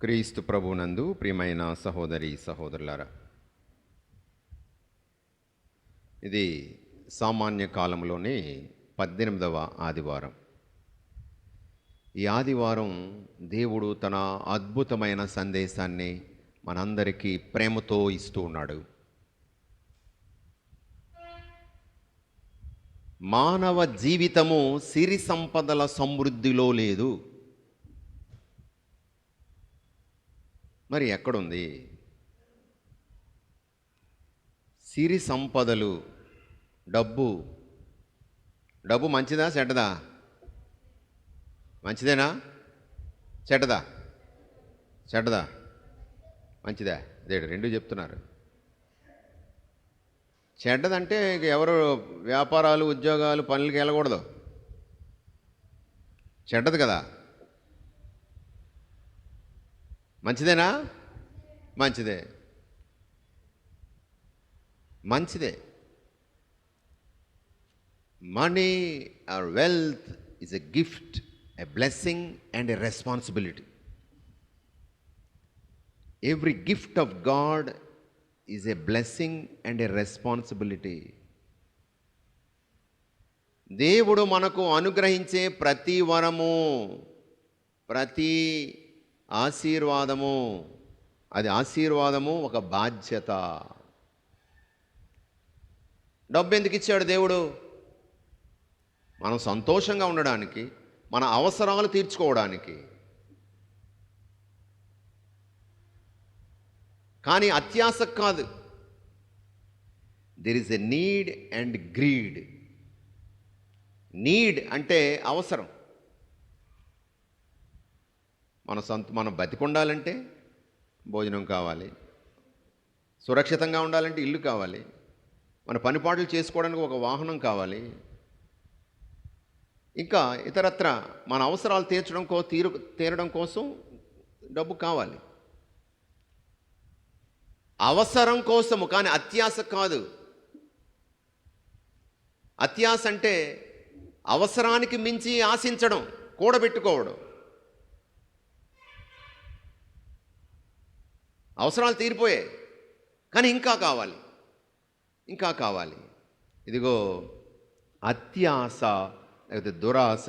క్రీస్తు ప్రభునందు ప్రియమైన సహోదరి సహోదరులారా ఇది సామాన్య కాలంలోని పద్దెనిమిదవ ఆదివారం. ఈ ఆదివారం దేవుడు తన అద్భుతమైన సందేశాన్ని మనందరికీ ప్రేమతో ఇస్తూ ఉన్నాడు. మానవ జీవితము సిరి సంపదల సమృద్ధిలో లేదు. మరి ఎక్కడుంది? సిరి సంపదలు డబ్బు. డబ్బు మంచిదా చెడ్డదా? మంచిదేనా? చెడ్డదా? చెడ్డదా? మంచిదా. అదే రెండు చెప్తున్నారు. చెడ్డదంటే ఎవరు వ్యాపారాలు ఉద్యోగాలు పనులకి వెళ్ళకూడదు. చెడ్డది కదా? మంచిదేనా? మంచిదే. మంచిదే. Money or wealth is a gift a blessing and a responsibility every gift of God is a blessing and a responsibility దేవుడు మనకు అనుగ్రహించే ప్రతి వరము ప్రతి ఆశీర్వాదము. అది ఆశీర్వాదము ఒక బాధ్యత. డబ్బు ఎందుకు ఇచ్చాడు దేవుడు? మనం సంతోషంగా ఉండడానికి మన అవసరాలు తీర్చుకోవడానికి. కానీ అత్యాస కాదు. There is a need and greed need అంటే అవసరం. మన సొంత మనం బతికుండాలంటే భోజనం కావాలి. సురక్షితంగా ఉండాలంటే ఇల్లు కావాలి. మన పనిపాట్లు చేసుకోవడానికి ఒక వాహనం కావాలి. ఇంకా ఇతరత్ర మన అవసరాలు తీర్చడం కో తీరు తీరడం కోసం డబ్బు కావాలి. అవసరం కోసము కానీ అత్యాస కాదు. అత్యాస అంటే అవసరానికి మించి ఆశించడం కూడబెట్టుకోవడం. అవసరాలు తీరిపోయాయి. కానీ ఇంకా కావాలి. ఇంకా కావాలి. ఇదిగో అత్యాస లేకపోతే దురాశ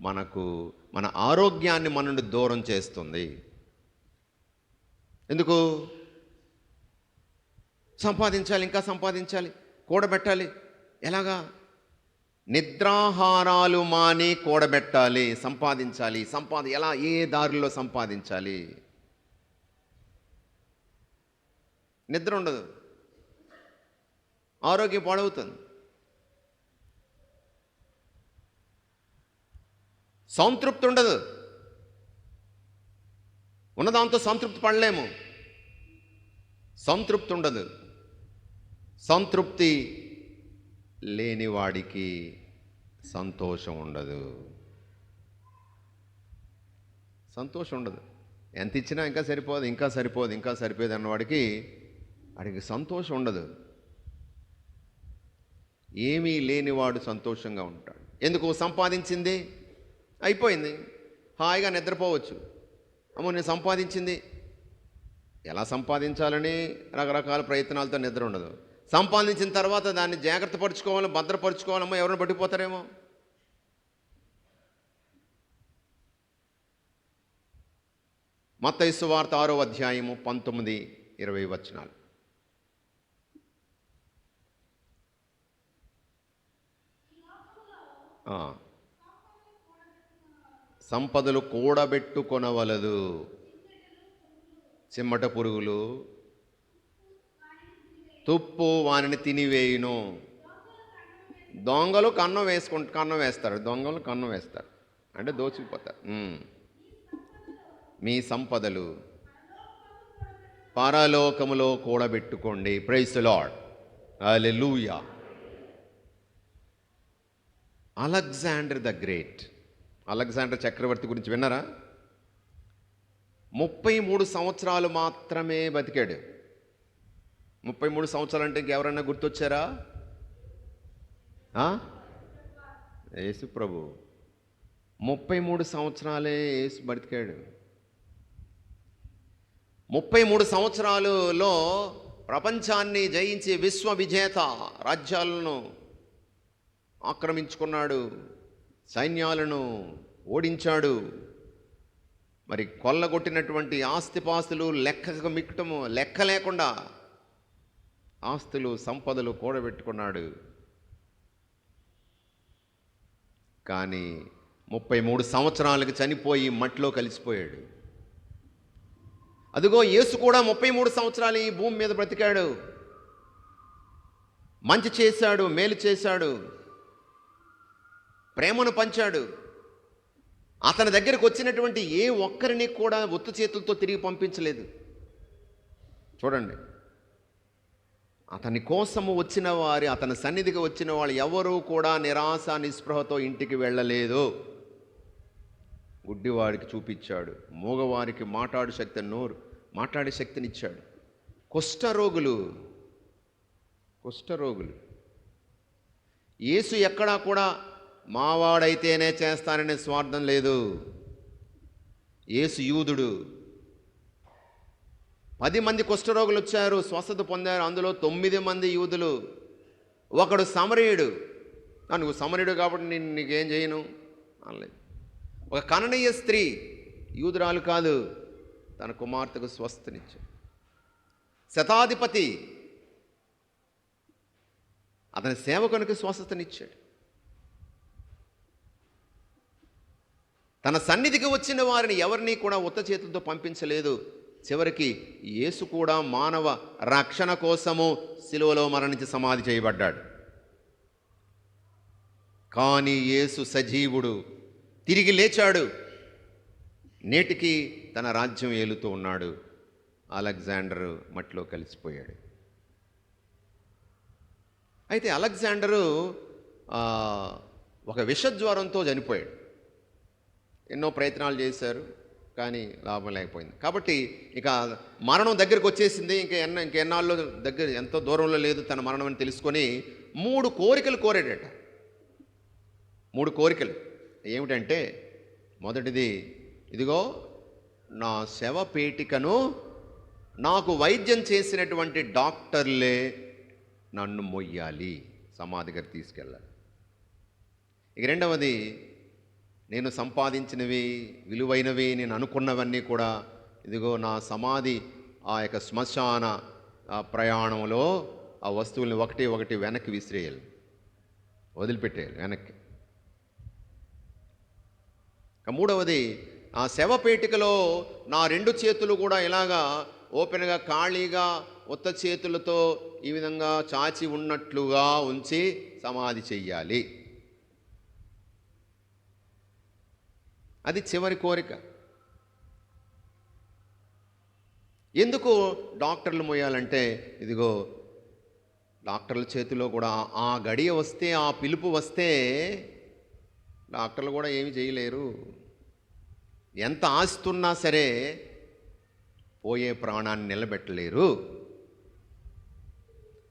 మనకు మన ఆరోగ్యాన్ని మన నుండి దూరం చేస్తుంది. ఎందుకు? సంపాదించాలి ఇంకా సంపాదించాలి కూడబెట్టాలి. ఎలాగా? నిద్రాహారాలు మాని కూడబెట్టాలి సంపాదించాలి సంపాద ఎలా ఏ దారిలో సంపాదించాలి? నిద్ర ఉండదు. ఆరోగ్యం పాడవుతుంది. సంతృప్తి ఉండదు. ఉన్నదాంతో సంతృప్తి పడలేము. సంతృప్తి ఉండదు. సంతృప్తి లేనివాడికి సంతోషం ఉండదు. సంతోషం ఉండదు. ఎంత ఇచ్చినా ఇంకా సరిపోదు ఇంకా సరిపోదు ఇంకా సరిపోదు అన్నవాడికి వాడికి సంతోషం ఉండదు. ఏమీ లేనివాడు సంతోషంగా ఉంటాడు. ఎందుకు? సంపాదించింది? అయిపోయింది. హాయిగా నిద్రపోవచ్చు. అమ్మో నేను సంపాదించింది. ఎలా సంపాదించాలని రకరకాల ప్రయత్నాలతో నిద్ర ఉండదు. సంపాదించిన తర్వాత దాన్ని జాగ్రత్త పరుచుకోవాలి భద్రపరుచుకోవాలమ్మో ఎవరిని పట్టిపోతారేమో మత్తైసు వార్త ఆరో అధ్యాయము పంతొమ్మిది ఇరవై వచనాలు. సంపదలు కూడబెట్టుకొనవలదు. చిమ్మట పురుగులు. తుప్పు వానిని తినివేయును. దొంగలు కన్నం వేసుకుంట కన్నం వేస్తారు. దొంగలు కన్నం వేస్తారు. అంటే దోచుకుపోతారు. మీ సంపదలు పరలోకములో కూడబెట్టుకోండి. Praise lord alleluia Alexander the great. Alexander చక్రవర్తి గురించి విన్నారా? ముప్పై మూడు సంవత్సరాలు మాత్రమే బతికాడు. ముప్పై మూడు సంవత్సరాలు అంటే ఇంకెవరన్నా గుర్తొచ్చారా? యేసు ప్రభు. ముప్పై మూడు సంవత్సరాలే యేసు బతికాడు. ముప్పై మూడు సంవత్సరాలలో ప్రపంచాన్ని జయించి విశ్వ విజేత రాజ్యాలను ఆక్రమించుకున్నాడు. సైన్యాలను ఓడించాడు. మరి కొల్లగొట్టినటువంటి ఆస్తిపాస్తులు లెక్కకు మిక్కటము లెక్క లేకుండా ఆస్తులు సంపదలు కూడబెట్టుకున్నాడు. కానీ ముప్పై మూడు సంవత్సరాలకు చనిపోయి మట్టిలో కలిసిపోయాడు. అదిగో యేసు కూడా ముప్పై మూడు సంవత్సరాలు ఈ భూమి మీద బ్రతికాడు. మంచి చేశాడు మేలు చేశాడు. ప్రేమను పంచాడు. అతని దగ్గరకు వచ్చినటువంటి ఏ ఒక్కరిని కూడా ఒత్తు చేతులతో తిరిగి పంపించలేదు. చూడండి. అతని కోసము వచ్చిన వారి అతని సన్నిధికి వచ్చిన వాళ్ళు ఎవరూ కూడా నిరాశ నిస్పృహతో ఇంటికి వెళ్ళలేదు. గుడ్డివాడికి చూపించాడు. మూగవారికి మాట్లాడు శక్తి నోరు మాట్లాడే శక్తినిచ్చాడు కుష్ఠరోగులు కుష్ఠరోగులు యేసు ఎక్కడా కూడా మావాడైతేనే చేస్తాననే స్వార్థం లేదు. యేసు యూదుడు. పది మంది కుష్ఠరోగులు వచ్చారు స్వస్థత పొందారు అందులో తొమ్మిది మంది యూదులు. ఒకడు సమరయుడు. నువ్వు సమరయుడు కాబట్టి నేను నీకేం చేయను? అనలేదు ఒక కననీయ స్త్రీ యూదురాలు కాదు తన కుమార్తెకు స్వస్థనిచ్చాడు. శతాధిపతి అతని సేవకునికి స్వస్థతనిచ్చాడు. తన సన్నిధికి వచ్చిన వారిని ఎవరిని కూడా ఉత్త చేతులతో పంపించలేదు. చివరికి యేసు కూడా మానవ రక్షణ కోసము సిలువలో మరణించి సమాధి చేయబడ్డాడు. కానీ యేసు సజీవుడు తిరిగి లేచాడు. నేటికి తన రాజ్యం ఏలుతూ ఉన్నాడు. అలెగ్జాండరు మట్టిలో కలిసిపోయాడు. అయితే అలెగ్జాండరు ఒక విషజ్వరంతో చనిపోయాడు. ఎన్నో ప్రయత్నాలు చేశారు కానీ లాభం లేకపోయింది. కాబట్టి ఇక మరణం దగ్గరకు వచ్చేసింది. ఇంకా ఎన్న ఇంకెన్నాళ్ళు దగ్గర ఎంతో దూరంలో లేదు తన మరణం అని తెలుసుకొని మూడు కోరికలు కోరాడట. మూడు కోరికలు. ఏమిటంటే మొదటిది ఇదిగో నా శవ పేటికను నాకు వైద్యం చేసినటువంటి డాక్టర్లే నన్ను మొయ్యాలి. సమాధి గారు తీసుకెళ్ళాలి. ఇక రెండవది నేను సంపాదించినవి విలువైనవి నేను అనుకున్నవన్నీ కూడా ఇదిగో నా సమాధి ఆ యొక్క శ్మశాన ప్రయాణంలో ఆ వస్తువుల్ని ఒకటి ఒకటి వెనక్కి విసిరేయాలి. వదిలిపెట్టేయాలి వెనక్కి. మూడవది ఆ శవపేటికలో నా రెండు చేతులు కూడా ఇలాగా ఓపెన్గా ఖాళీగా ఉత్త చేతులతో ఈ విధంగా చాచి ఉన్నట్లుగా ఉంచి సమాధి చెయ్యాలి. అది చివరి కోరిక. ఎందుకు డాక్టర్లు మోయాలంటే ఇదిగో డాక్టర్ల చేతిలో కూడా ఆ గడియ వస్తే ఆ పిలుపు వస్తే డాక్టర్లు కూడా ఏమి చేయలేరు. ఎంత ఆస్తున్నా సరే పోయే ప్రాణాన్ని నిలబెట్టలేరు.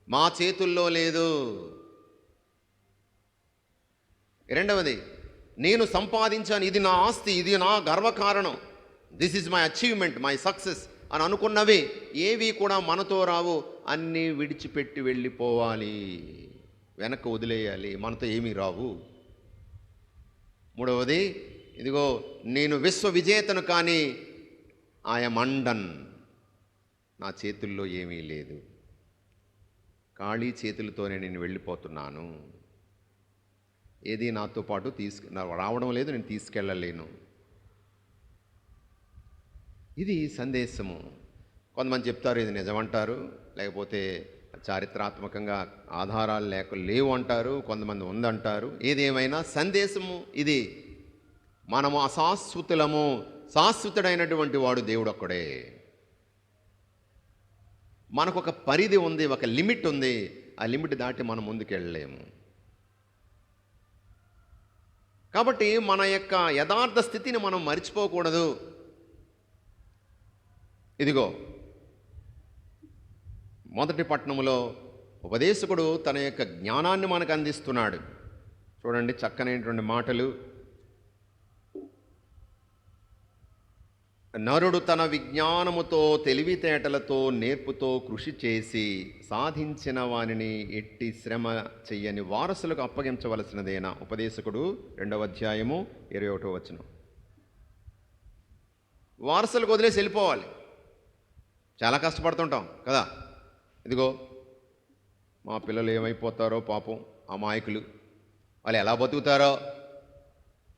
మా చేతుల్లో లేదు. రెండవది నేను సంపాదించాను ఇది నా ఆస్తి ఇది నా గర్వకారణం. This is my achievement my success అని అనుకున్నవి ఏవి కూడా మనతో రావు అన్నీ విడిచిపెట్టి వెళ్ళిపోవాలి. వెనక్కి వదిలేయాలి మనతో ఏమీ రావు. మూడవది ఇదిగో నేను విశ్వ విజేతను కానీ ఆయ మండన్ నా చేతుల్లో ఏమీ లేదు. ఖాళీ చేతులతోనే నేను వెళ్ళిపోతున్నాను. ఏది నాతో పాటు తీసుకు రావడం లేదు నేను తీసుకెళ్ళలేను. ఇది సందేశము. కొంతమంది చెప్తారు ఇది నిజమంటారు లేకపోతే చారిత్రాత్మకంగా ఆధారాలు లేక లేవు అంటారు కొంతమంది ఉందంటారు. ఏదేమైనా సందేశము ఇది. మనము అశాశ్వతులము శాశ్వతుడైనటువంటి వాడు దేవుడు ఒక్కడే మనకు ఒక పరిధి ఉంది ఒక లిమిట్ ఉంది ఆ లిమిట్ దాటి మనం ముందుకు వెళ్ళలేము కాబట్టి మన యొక్క యథార్థ స్థితిని మనం మర్చిపోకూడదు. ఇదిగో మొదటి పట్టణంలో ఉపదేశకుడు తన యొక్క జ్ఞానాన్ని మనకు అందిస్తున్నాడు. చూడండి చక్కనైనటువంటి మాటలు. నరుడు తన విజ్ఞానముతో తెలివితేటలతో నేర్పుతో కృషి చేసి సాధించిన వానిని ఎట్టి శ్రమ చెయ్యని వారసులకు అప్పగించవలసినదేనా? ఉపదేశకుడు రెండవ అధ్యాయము ఇరవై ఒకటో వచనం. వారసులకు వదిలేసి వెళ్ళిపోవాలి. చాలా కష్టపడుతుంటాం కదా? ఇదిగో మా పిల్లలు ఏమైపోతారో పాపం అమాయకులు. వాళ్ళు ఎలా బతుకుతారో?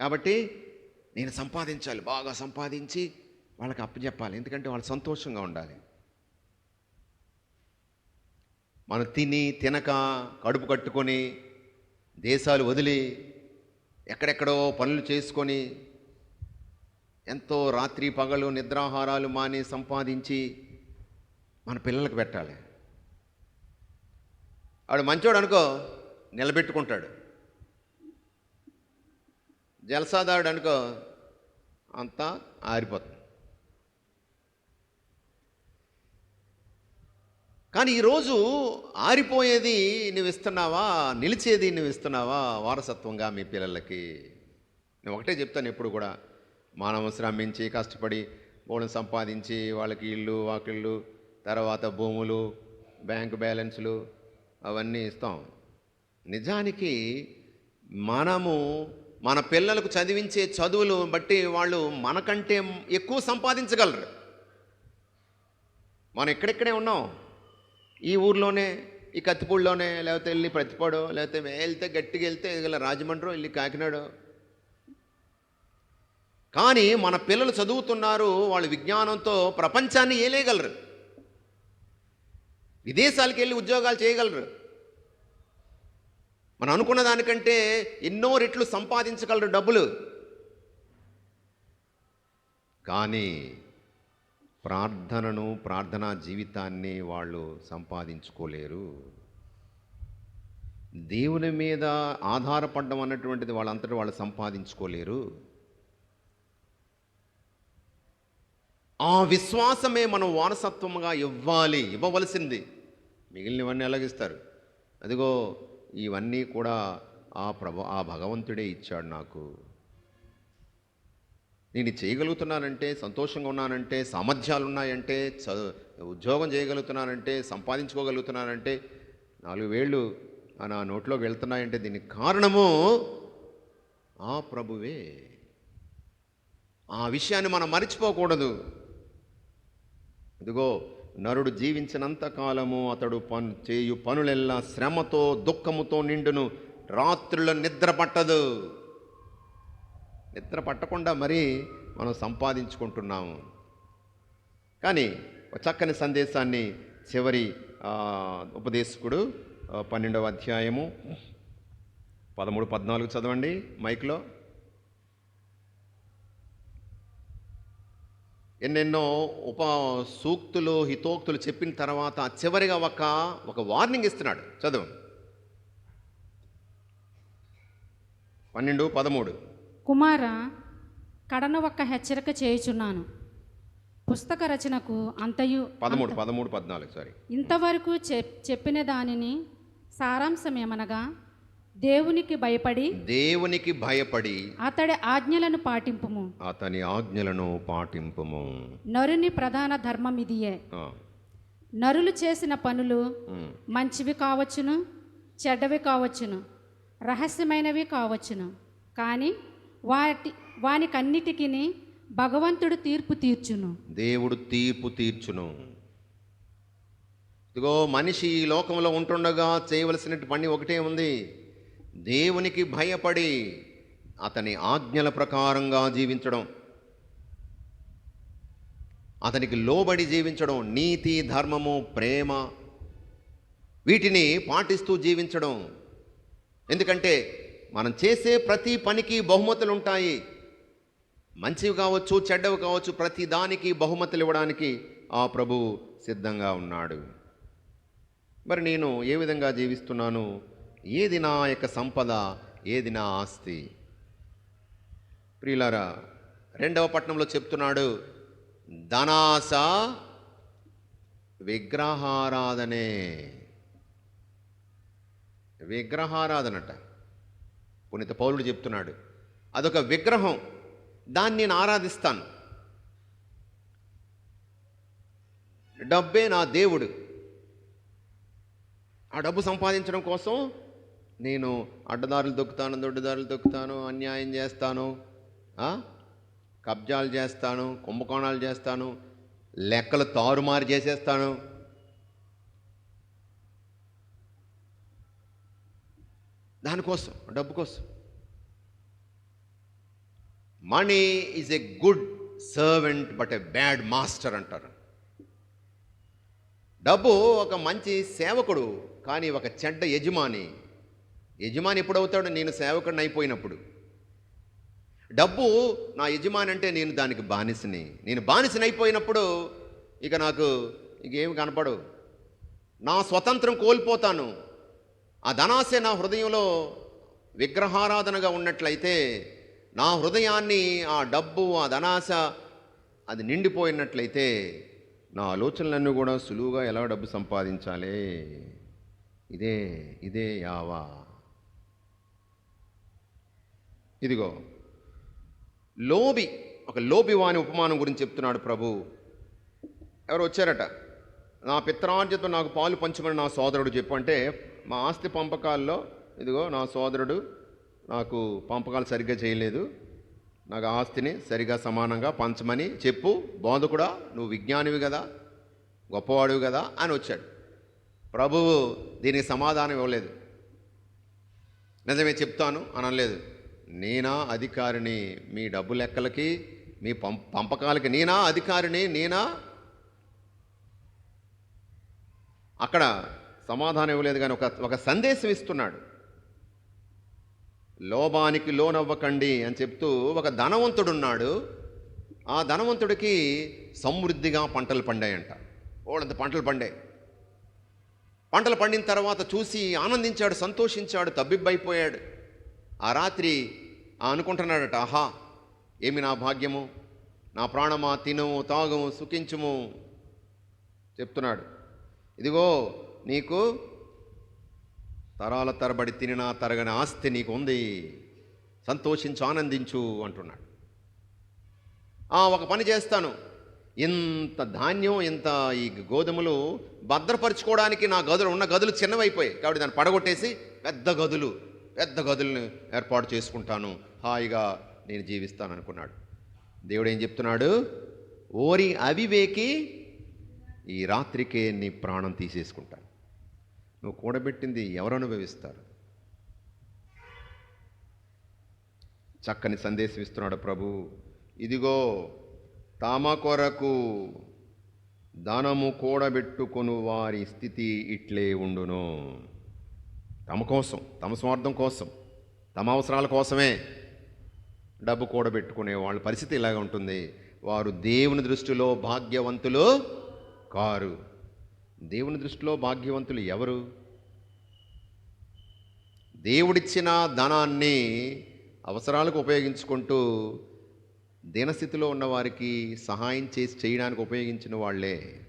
కాబట్టి నేను సంపాదించాలి బాగా సంపాదించి వాళ్ళకి అప్పచెప్పాలి ఎందుకంటే వాళ్ళు సంతోషంగా ఉండాలి. మనం తిని తినక కడుపు కట్టుకొని దేశాలు వదిలి ఎక్కడెక్కడో పనులు చేసుకొని ఎంతో రాత్రి పగలు నిద్రాహారాలు మాని సంపాదించి మన పిల్లలకు పెట్టాలి. ఆడు మంచోడు అనుకో నిలబెట్టుకుంటాడు. జలసాదారుడు అనుకో అంతా ఆరిపోతుంది. కానీ ఈరోజు ఆరిపోయేది నువ్వు ఇస్తున్నావా నిలిచేది నువ్వు ఇస్తున్నావా వారసత్వంగా మీ పిల్లలకి? నేను ఒకటే చెప్తాను ఎప్పుడు కూడా. మానవ శ్రమించి కష్టపడి బోళం సంపాదించి వాళ్ళకి ఇల్లు వాకిళ్ళు తర్వాత భూములు బ్యాంక్ బ్యాలెన్స్లు అవన్నీ ఇస్తాం. నిజానికి మనము మన పిల్లలకు చదివించే చదువులు బట్టి వాళ్ళు మనకంటే ఎక్కువ సంపాదించగలరు. మనం ఎక్కడెక్కడే ఉన్నాం? ఈ ఊర్లోనే ఈ కత్తిపూడిలోనే లేకపోతే వెళ్ళి ప్రతిపాడో లేకపోతే వెళ్తే గట్టిగా వెళ్తే ఇలా రాజమండ్రి వెళ్ళి కాకినాడ. కానీ మన పిల్లలు చదువుతున్నారు వాళ్ళ విజ్ఞానంతో ప్రపంచాన్ని ఏలేయగలరు. విదేశాలకు వెళ్ళి ఉద్యోగాలు చేయగలరు. మనం అనుకున్న దానికంటే ఎన్నో రెట్లు సంపాదించగలరు డబ్బులు. కానీ ప్రార్థనను ప్రార్థనా జీవితాన్ని వాళ్ళు సంపాదించుకోలేరు. దేవుని మీద ఆధారపడడం అన్నటువంటిది వాళ్ళంతటి వాళ్ళు సంపాదించుకోలేరు. ఆ విశ్వాసమే మనం వారసత్వంగా ఇవ్వాలి ఇవ్వవలసింది. మిగిలినవన్నీ ఎలాగిస్తారు? అదిగో ఇవన్నీ కూడా ఆ ప్రభ ఆ భగవంతుడే ఇచ్చాడు నాకు. నేను చేయగలుగుతున్నానంటే సంతోషంగా ఉన్నానంటే సామర్థ్యాలు ఉన్నాయంటే చ ఉద్యోగం చేయగలుగుతున్నానంటే సంపాదించుకోగలుగుతున్నానంటే నాలుగు వేళ్ళు ఆ నా నోట్లోకి వెళ్తున్నాయంటే దీనికి కారణము ఆ ప్రభువే. ఆ విషయాన్ని మనం మరిచిపోకూడదు. ఇదిగో నరుడు జీవించినంత కాలము అతడు పను చేయు పనులెల్లా శ్రమతో దుఃఖముతో నిండును. రాత్రుల నిద్ర పట్టదు. నిద్ర పట్టకుండా మరీ మనం సంపాదించుకుంటున్నాము. కానీ చక్కని సందేశాన్ని చివరి ఉపదేశకుడు పన్నెండవ అధ్యాయము పదమూడు పద్నాలుగు చదవండి మైక్లో. ఎన్నెన్నో ఉప సూక్తులు హితోక్తులు చెప్పిన తర్వాత చివరిగా ఒక ఒక వార్నింగ్ ఇస్తున్నాడు. చదువు పన్నెండు పదమూడు. కుమార కడన ఒక్క హెచ్చరిక చేయుచున్నాను. పుస్తక రచనకు అంతయు పదమూడు పదమూడు పద్నాలుగు సారీ ఇంతవరకు చెప్ చెప్పిన దానిని సారాంశం ఏమనగా దేవునికి భయపడి దేవునికి భయపడి అతడి ఆజ్ఞలను పాటింపుము. అతని ఆజ్ఞలను పాటింపుము. నరుని ప్రధాన ధర్మం ఇదియే. నరులు చేసిన పనులు మంచివి కావచ్చును చెడ్డవి కావచ్చును రహస్యమైనవి కావచ్చును. కానీ వాటి వానికన్నిటికీ భగవంతుడు తీర్పు తీర్చును. దేవుడు తీర్పు తీర్చును. ఇదిగో మనిషి ఈ లోకంలో ఉంటుండగా చేయవలసిన పని ఒకటే ఉంది. దేవునికి భయపడి అతని ఆజ్ఞల ప్రకారంగా జీవించడం. అతనికి లోబడి జీవించడం నీతి ధర్మము ప్రేమ వీటిని పాటిస్తూ జీవించడం. ఎందుకంటే మనం చేసే ప్రతి పనికి బహుమతులు ఉంటాయి. మంచివి కావచ్చు చెడ్డవి కావచ్చు ప్రతి దానికి బహుమతులు ఇవ్వడానికి ఆ ప్రభువు సిద్ధంగా ఉన్నాడు. మరి నేను ఏ విధంగా జీవిస్తున్నాను? ఏది నా యొక్క సంపద ఏది నా ఆస్తి? ప్రియులారా రెండవ పట్టణంలో చెప్తున్నాడు ధనాస విగ్రహారాధనే. విగ్రహారాధనట. పునీత పౌరుడు చెప్తున్నాడు. అదొక విగ్రహం. దాన్ని నేను ఆరాధిస్తాను. డబ్బే నా దేవుడు. ఆ డబ్బు సంపాదించడం కోసం నేను అడ్డదారులు దొక్కుతాను దొడ్డుదారులు దొక్కుతాను అన్యాయం చేస్తాను కబ్జాలు చేస్తాను కుంభకోణాలు చేస్తాను లెక్కలు తారుమారు చేసేస్తాను. దానికోసం డబ్బు కోసం money is a good servant but a bad master అంటారు. డబ్బు ఒక మంచి సేవకుడు కానీ ఒక చెడ్డ యజమాని యజమాని ఎప్పుడవుతాడు? నేను సేవకుడిని అయిపోయినప్పుడు. డబ్బు నా యజమాని అంటే నేను దానికి బానిసని. నేను బానిసని అయిపోయినప్పుడు ఇక నాకు ఇంకేమి కనపడు నా స్వతంత్రం కోల్పోతాను. ఆ ధనాశ నా హృదయంలో విగ్రహారాధనగా ఉన్నట్లయితే నా హృదయాన్ని ఆ డబ్బు ఆ ధనాశ అది నిండిపోయినట్లయితే నా ఆలోచనలన్నీ కూడా సులువుగా ఎలా డబ్బు సంపాదించాలి? ఇదే ఇదే యావా. ఇదిగో లోబి ఒక లోబి వాని ఉపమానం గురించి చెప్తున్నాడు ప్రభు. ఎవరు వచ్చారట నా పిత్రార్జితం నాకు పాలు పంచమని నా సోదరుడు చెప్పు అంటే మా ఆస్తి పంపకాల్లో ఇదిగో నా సోదరుడు నాకు పంపకాలు సరిగ్గా చేయలేదు. నాకు ఆస్తిని సరిగా సమానంగా పంచమని చెప్పు. బోధకుడా నువ్వు విజ్ఞానివి కదా గొప్పవాడివి కదా అని వచ్చాడు. ప్రభువు దీనికి సమాధానం ఇవ్వలేదు. నిజమే చెప్తాను అనలేదు. నేనా అధికారిని? మీ డబ్బు లెక్కలకి మీ పం పంపకాలకి నేనా అధికారిని? నేనా? అక్కడ సమాధానం ఇవ్వలేదు కానీ ఒక ఒక సందేశం ఇస్తున్నాడు. లోభానికి లోనవ్వకండి అని చెప్తూ ఒక ధనవంతుడున్నాడు. ఆ ధనవంతుడికి సమృద్ధిగా పంటలు పండాయంట. వాళ్ళంత పంటలు పండాయి. పంటలు పండిన తర్వాత చూసి ఆనందించాడు సంతోషించాడు తబ్బిబ్బైపోయాడు. ఆ రాత్రి అనుకుంటున్నాడట ఆహా ఏమి నా భాగ్యము? నా ప్రాణమా? తినము తాగము సుఖించుము. చెప్తున్నాడు. ఇదిగో నీకు తరాల తరబడి తినినా తరగని ఆస్తి నీకు ఉంది సంతోషించు ఆనందించు అంటున్నాడు. ఆ ఒక పని చేస్తాను. ఇంత ధాన్యం ఇంత ఈ గోధుమలు భద్రపరచుకోవడానికి నా గదులు ఉన్న గదులు చిన్నవైపోయాయి. కాబట్టి దాన్ని పడగొట్టేసి పెద్ద గదులు పెద్ద గదులను ఏర్పాటు చేసుకుంటాను. హాయిగా నేను జీవిస్తాను అనుకున్నాడు. దేవుడు ఏం చెప్తున్నాడు? ఓరి అవివేకి ఈ రాత్రికే నీ ప్రాణం తీసేసుకుంటాను. నువ్వు కూడబెట్టింది ఎవరు అనుభవిస్తారు చక్కని సందేశం ఇస్తున్నాడు ప్రభు. ఇదిగో తామ కొరకు ధనము కూడబెట్టుకొను వారి స్థితి ఇట్లే ఉండును. తమ కోసం తమ స్వార్థం కోసం తమ అవసరాల కోసమే డబ్బు కూడబెట్టుకునే వాళ్ళ పరిస్థితి ఇలాగ ఉంటుంది. వారు దేవుని దృష్టిలో భాగ్యవంతులు కారు. దేవుని దృష్టిలో భాగ్యవంతులు ఎవరు? దేవుడిచ్చిన ధనాన్ని అవసరాలకు ఉపయోగించుకుంటూ దీనస్థితిలో ఉన్నవారికి సహాయం చేసి చేయడానికి ఉపయోగించిన వాళ్ళే.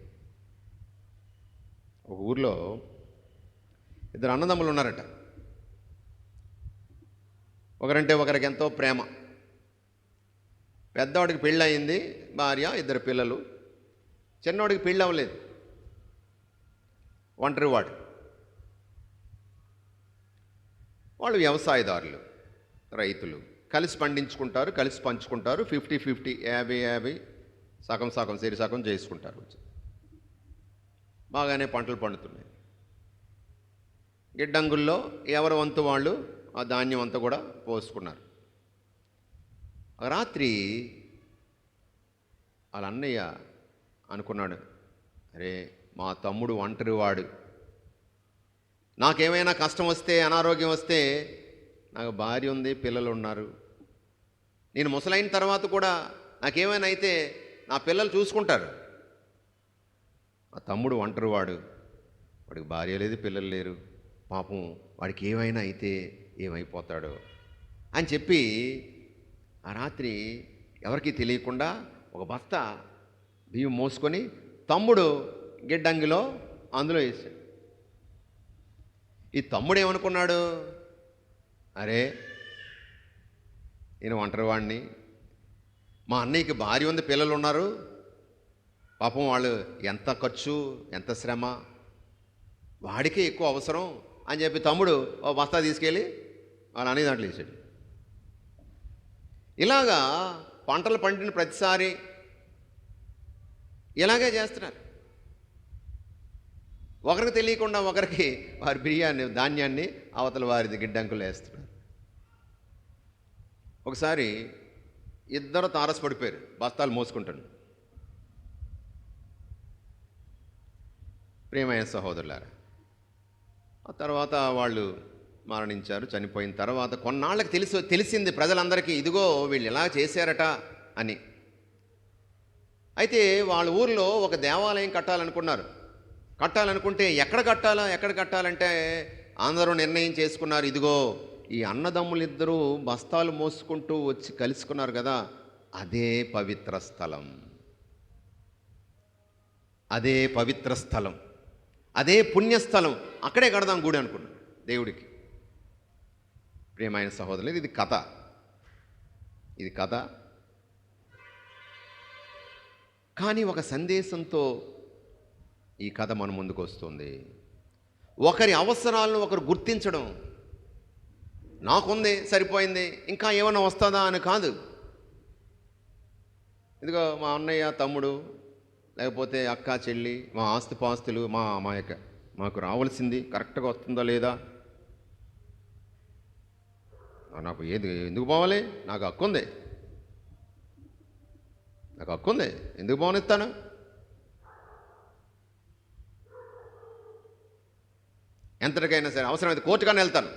ఒక ఊర్లో ఇద్దరు అన్నదమ్ములు ఉన్నారట. ఒకరంటే ఒకరికి ఎంతో ప్రేమ. పెద్దవాడికి పెళ్ళి అయింది భార్య ఇద్దరు పిల్లలు. చిన్నవాడికి పెళ్ళి అవ్వలేదు ఒంటరి వాడు వాళ్ళు వ్యవసాయదారులు రైతులు. కలిసి పండించుకుంటారు కలిసి పంచుకుంటారు ఫిఫ్టీ ఫిఫ్టీ యాభై యాభై సగం సగం సరి సగం చేసుకుంటారు. బాగానే పంటలు పండుతున్నాయి. గిడ్డంగుల్లో ఎవరి వంతు వాళ్ళు ఆ ధాన్యం అంతా కూడా పోసుకున్నారు. రాత్రి వాళ్ళ అన్నయ్య అనుకున్నాడు అరే మా తమ్ముడు ఒంటరి వాడు నాకేమైనా కష్టం వస్తే అనారోగ్యం వస్తే నాకు భార్య ఉంది పిల్లలు ఉన్నారు. నేను ముసలైన తర్వాత కూడా నాకేమైనా అయితే నా పిల్లలు చూసుకుంటారు. మా తమ్ముడు ఒంటరి వాడు వాడికి భార్య లేదు పిల్లలు లేరు. పాపం వాడికి ఏమైనా అయితే ఏమైపోతాడో అని చెప్పి ఆ రాత్రి ఎవరికీ తెలియకుండా ఒక బస్తా బియ్యం మోసుకొని తమ్ముడు గిడ్డంగిలో అందులో వేసాడు. ఈ తమ్ముడు ఏమనుకున్నాడు? అరే నేను ఒంటరివాడిని మా అన్నయ్యకి భార్య ఉంది పిల్లలు ఉన్నారు. పాపం వాళ్ళు ఎంత ఖర్చు ఎంత శ్రమ? వాడికే ఎక్కువ అవసరం అని చెప్పి తమ్ముడు ఓ బస్తా తీసుకెళ్ళి వాళ్ళ అన్నయ్య దాంట్లో వేసాడు. ఇలాగా పంటలు పండిన ప్రతిసారి ఇలాగే చేస్తున్నారు. ఒకరికి తెలియకుండా ఒకరికి వారి బిర్యానీ ధాన్యాన్ని అవతల వారిది గిడ్డంకులు వేస్తున్నారు. ఒకసారి ఇద్దరు తారసపడిపోయారు బస్తాలు మోసుకుంటాను. ప్రియమైన సహోదరులారా ఆ తర్వాత వాళ్ళు మరణించారు చనిపోయిన తర్వాత కొన్నాళ్ళకి తెలిసి తెలిసింది ప్రజలందరికీ ఇదిగో వీళ్ళు ఇలా చేశారట అని. అయితే వాళ్ళ ఊర్లో ఒక దేవాలయం కట్టాలనుకున్నారు. కట్టాలనుకుంటే ఎక్కడ కట్టాలా ఎక్కడ కట్టాలంటే అందరూ నిర్ణయం చేసుకున్నారు. ఇదిగో ఈ అన్నదమ్ములిద్దరూ బస్తాలు మోసుకుంటూ వచ్చి కలుసుకున్నారు కదా అదే పవిత్ర స్థలం. అదే పవిత్ర స్థలం. అదే పుణ్యస్థలం. అక్కడే కడదాం గుడి అనుకున్నాను దేవుడికి. ప్రియమైన సహోదరులు ఇది కథ. ఇది కథ. కానీ ఒక సందేశంతో ఈ కథ మన ముందుకు వస్తుంది ఒకరి అవసరాలను ఒకరు గుర్తించడం. నాకుంది సరిపోయింది ఇంకా ఏమైనా వస్తుందా అని కాదు. ఇదిగో మా అన్నయ్య తమ్ముడు లేకపోతే అక్క చెల్లి మా ఆస్తిపాస్తులు మా మా యొక్క మాకు రావాల్సింది కరెక్ట్గా వస్తుందా లేదా? నాకు ఏది ఎందుకు పోవాలి? నాకు హక్కు ఉంది నాకు హక్కు ఉంది ఎందుకు పోనిస్తాను? ఎంతటికైనా సరే అవసరమైతే కోర్టుగానే వెళ్తాను.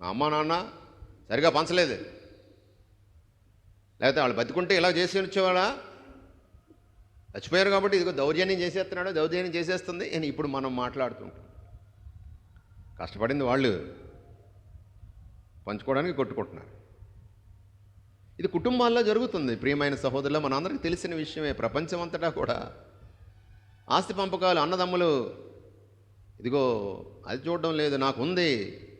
మా అమ్మ నాన్న సరిగా పంచలేదు. లేకపోతే వాళ్ళు బతుకుంటే ఇలా చేసి వచ్చేవాడా చచ్చిపోయారు కాబట్టి ఇదిగో దౌర్జన్యం చేసేస్తున్నాడు దౌర్జన్యం చేసేస్తుంది. అని ఇప్పుడు మనం మాట్లాడుతుంటాం. కష్టపడింది వాళ్ళు. పంచుకోవడానికి కొట్టుకుంటున్నారు. ఇది కుటుంబాల్లో జరుగుతుంది. ప్రియమైన సహోదరులు మనందరికీ తెలిసిన విషయమే. ప్రపంచం అంతటా కూడా ఆస్తి పంపకాలు అన్నదమ్ములు ఇదిగో అది చూడడం లేదు నాకు ఉంది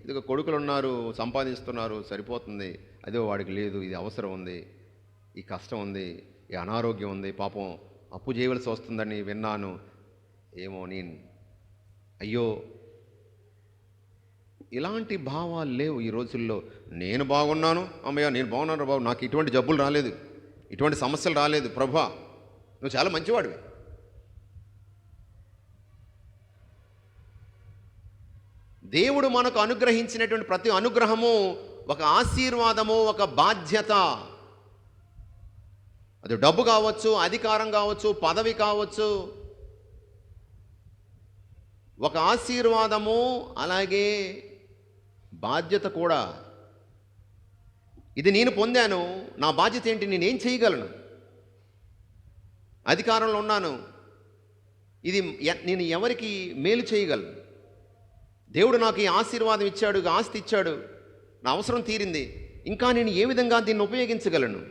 ఇదిగో కొడుకులు ఉన్నారు సంపాదిస్తున్నారు సరిపోతుంది అదే వాడికి లేదు ఇది అవసరం ఉంది ఈ కష్టం ఉంది ఈ అనారోగ్యం ఉంది పాపం అప్పు చేయవలసి వస్తుందని విన్నాను. ఏమో నేను అయ్యో ఇలాంటి భావాలు లేవు ఈ రోజుల్లో. నేను బాగున్నాను అమ్మయ్య నేను బాగున్నాను బాబు నాకు ఇటువంటి జబ్బులు రాలేదు ఇటువంటి సమస్యలు రాలేదు ప్రభా నువ్వు చాలా మంచివాడివి. దేవుడు మనకు అనుగ్రహించినటువంటి ప్రతి అనుగ్రహము ఒక ఆశీర్వాదము ఒక బాధ్యత. అది డబ్బు కావచ్చు అధికారం కావచ్చు పదవి కావచ్చు. ఒక ఆశీర్వాదము అలాగే బాధ్యత కూడా. ఇది నేను పొందాను నా బాధ్యత ఏంటి నేనేం చేయగలను? అధికారంలో ఉన్నాను. ఇది ఎ- నేను ఎవరికి మేలు చేయగలను? దేవుడు నాకు ఈ ఆశీర్వాదం ఇచ్చాడు ఆస్తి ఇచ్చాడు. నా అవసరం తీరింది. ఇంకా నేను ఏ విధంగా దీన్ని ఉపయోగించగలను?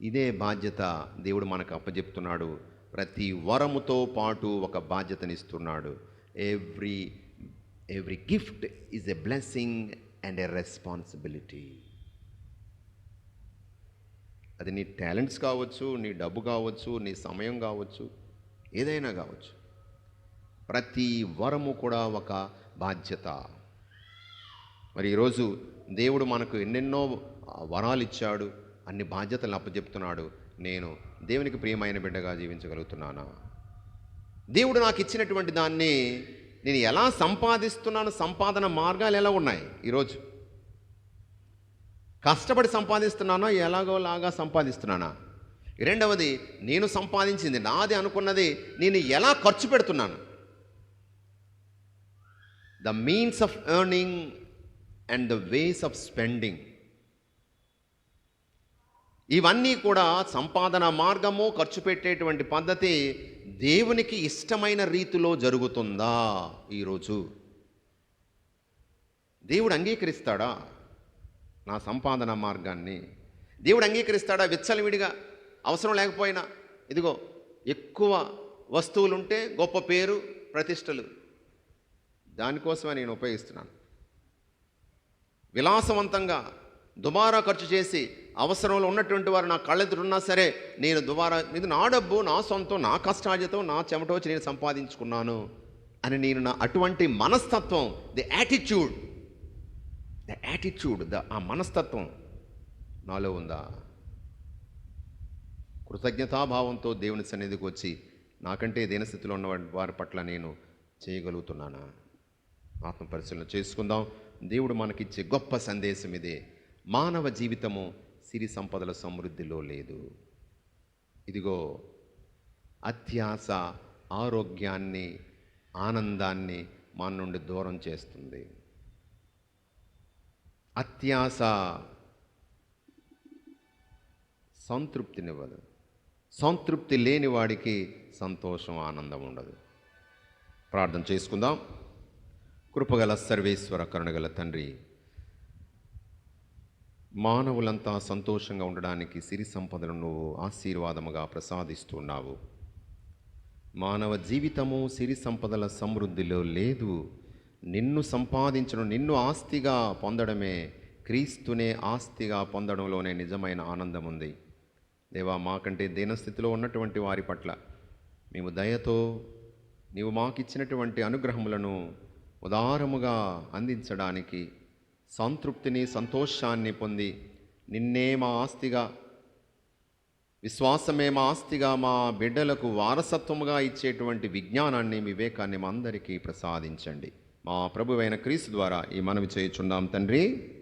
ఇదే బాధ్యత దేవుడు మనకు అప్పజెప్తున్నాడు. ప్రతి వరముతో పాటు ఒక బాధ్యతనిస్తున్నాడు every every gift is a blessing and a responsibility అది నీ టాలెంట్స్ కావచ్చు నీ డబ్బు కావచ్చు నీ సమయం కావచ్చు ఏదైనా కావచ్చు. ప్రతి వరము కూడా ఒక బాధ్యత. మరి ఈరోజు దేవుడు మనకు ఎన్నెన్నో వరాలు ఇచ్చాడు అన్ని బాధ్యతలు అప్పచెప్తున్నాడు. నేను దేవునికి ప్రియమైన బిడ్డగా జీవించగలుగుతున్నానా? దేవుడు నాకు ఇచ్చినటువంటి దాన్ని నేను ఎలా సంపాదిస్తున్నాను సంపాదన మార్గాలు ఎలా ఉన్నాయి ఈరోజు? కష్టపడి సంపాదిస్తున్నానా ఎలాగోలాగా సంపాదిస్తున్నానా? రెండవది నేను సంపాదించింది నాది అనుకున్నది నేను ఎలా ఖర్చు పెడుతున్నాను? The means of earning and the ways of spending ఇవన్నీ కూడా సంపాదన మార్గము ఖర్చు పెట్టేటువంటి పద్ధతి దేవునికి ఇష్టమైన రీతిలో జరుగుతుందా ఈరోజు? దేవుడు అంగీకరిస్తాడా నా సంపాదన మార్గాన్ని? దేవుడు అంగీకరిస్తాడా విచ్చలవిడిగా? అవసరం లేకపోయినా? ఇదిగో ఎక్కువ వస్తువులుంటే గొప్ప పేరు ప్రతిష్టలు. దానికోసమే నేను ఉపయోగిస్తున్నాను. విలాసవంతంగా దుబారా ఖర్చు చేసి అవసరంలో ఉన్నటువంటి వారు నా కళ్ళెదురున్నా సరే నేను దుబారా ఇది నా డబ్బు నా సొంతం నా కష్టార్జితం నా చెమట వచ్చి నేను సంపాదించుకున్నాను అని నేను నా అటువంటి మనస్తత్వం the attitude the attitude the ఆ మనస్తత్వం నాలో ఉందా? కృతజ్ఞతాభావంతో దేవుని సన్నిధికి వచ్చి నాకంటే దీనస్థితిలో ఉన్న వారి పట్ల నేను చేయగలుగుతున్నానా? ఆత్మ పరిశీలన చేసుకుందాం. దేవుడు మనకిచ్చే గొప్ప సందేశం ఇదే. మానవ జీవితము సిరి సంపదల సమృద్ధిలో లేదు. ఇదిగో అత్యాస ఆరోగ్యాన్ని ఆనందాన్ని మన నుండి దూరం చేస్తుంది. అత్యాస సంతృప్తినివ్వదు. సంతృప్తి లేని వాడికి సంతోషం ఆనందం ఉండదు. ప్రార్థన చేసుకుందాం. కృపగల సర్వేశ్వర కరుణగల తండ్రి మానవులంతా సంతోషంగా ఉండడానికి సిరి సంపదలను నువ్వు ఆశీర్వాదముగా ప్రసాదిస్తున్నావు మానవ జీవితము సిరి సంపదల సమృద్ధిలో లేదు. నిన్ను సంపాదించడం నిన్ను ఆస్తిగా పొందడమే క్రీస్తునే ఆస్తిగా పొందడంలోనే నిజమైన ఆనందం ఉంది దేవా మాకంటే దీనస్థితిలో ఉన్నటువంటి వారి పట్ల మేము దయతో నీవు మాకిచ్చినటువంటి అనుగ్రహములను ఉదారముగా అందించడానికి సంతృప్తిని సంతోషాన్ని పొంది నిన్నే మా ఆస్తిగా విశ్వాసమే మా ఆస్తిగా మా బిడ్డలకు వారసత్వముగా ఇచ్చేటువంటి విజ్ఞానాన్ని వివేకాన్ని మా అందరికీ ప్రసాదించండి. మా ప్రభువైన క్రీస్తు ద్వారా ఈ మనవి చేయుచున్నాం తండ్రి.